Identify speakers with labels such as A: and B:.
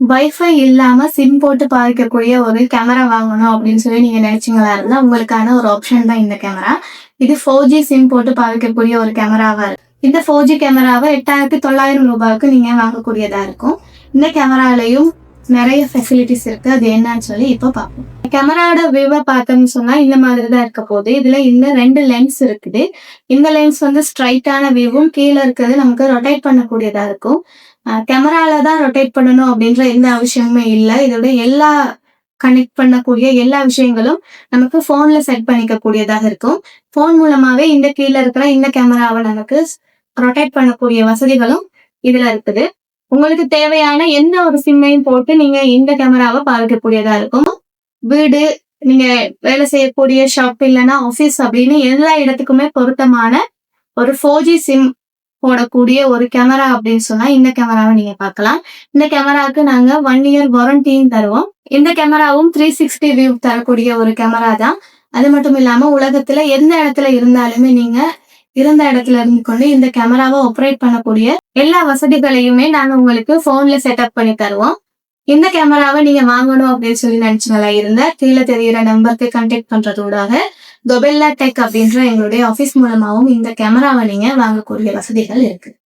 A: Wifi இல்லாம sim போட்டு பார்க்கக்கூடிய ஒரு கேமரா வாங்கணும் அப்படின்னு சொல்லி நீங்க நினைச்சீங்களா இருந்தா உங்களுக்கான ஒரு ஆப்ஷன் தான் இந்த கேமரா இது ஃபோர் ஜி சிம் போட்டு பார்க்கக்கூடிய ஒரு கேமராவா இருக்கு. இந்த ஃபோர் ஜி கேமராவை எட்டாயிரத்தி தொள்ளாயிரம் ரூபாய்க்கு நீங்க வாங்கக்கூடியதா இருக்கும். இந்த கேமராலையும் நிறைய ஃபெசிலிட்டிஸ் இருக்கு. அது என்னன்னு சொல்லி இப்போ பார்ப்போம். கேமராவோட வியூவை பார்த்தோம்னு சொன்னா இந்த மாதிரி தான் இருக்க போகுது. இதுல இந்த ரெண்டு லென்ஸ் இருக்குது. இந்த லென்ஸ் வந்து ஸ்ட்ரைட்டான வியூவும் கீழே இருக்கிறது நமக்கு ரொட்டேட் பண்ணக்கூடியதா இருக்கும். கேமரால தான் ரொட்டேட் பண்ணணும் அப்படின்ற எந்த அவசியமுமே இல்லை. இதோட எல்லா கனெக்ட் பண்ணக்கூடிய எல்லா விஷயங்களும் நமக்கு போன்ல செட் பண்ணிக்க கூடியதாக இருக்கும். போன் மூலமாவே இந்த கீழே இருக்கிற இந்த கேமராவை நமக்கு ரொட்டேட் பண்ணக்கூடிய வசதிகளும் இதுல இருக்குது. உங்களுக்கு தேவையான எந்த ஒரு சிம்மையும் போட்டு நீங்க இந்த கேமராவை பார்க்கக்கூடியதா இருக்கும். வீடு நீங்க வேலை செய்யக்கூடிய ஷாப் இல்லைன்னா ஆஃபீஸ் அப்படின்னு எல்லா இடத்துக்குமே பொருத்தமான ஒரு ஃபோர் ஜி சிம் போடக்கூடிய ஒரு கேமரா அப்படின்னு சொன்னா இந்த கேமராவை நீங்க பார்க்கலாம். இந்த கேமராவுக்கு நாங்க ஒன் இயர் வாரண்டியும் தருவோம். இந்த கேமராவும் த்ரீ சிக்ஸ்டி வியூ தரக்கூடிய ஒரு கேமரா தான். அது மட்டும் இல்லாம உலகத்துல எந்த இடத்துல இருந்தாலுமே நீங்க இருந்த இடத்துல இருந்து கொண்டு இந்த கேமராவை ஆப்ரேட் பண்ணக்கூடிய எல்லா வசதிகளையுமே நாங்க உங்களுக்கு போன்ல செட்டப் பண்ணி தருவோம். இந்த கேமராவை நீங்க வாங்கணும் அப்படின்னு சொல்லி நினைச்சீங்களா இருந்தா கீழே தெரியிற நம்பருக்கு கான்டாக்ட் பண்றதோடாக தொபெல்லா டெக் அப்படின்ற எங்களுடைய ஆபீஸ் மூலமாவும் இந்த கேமராவை நீங்க வாங்கக்கூடிய வசதிகள் இருக்கு.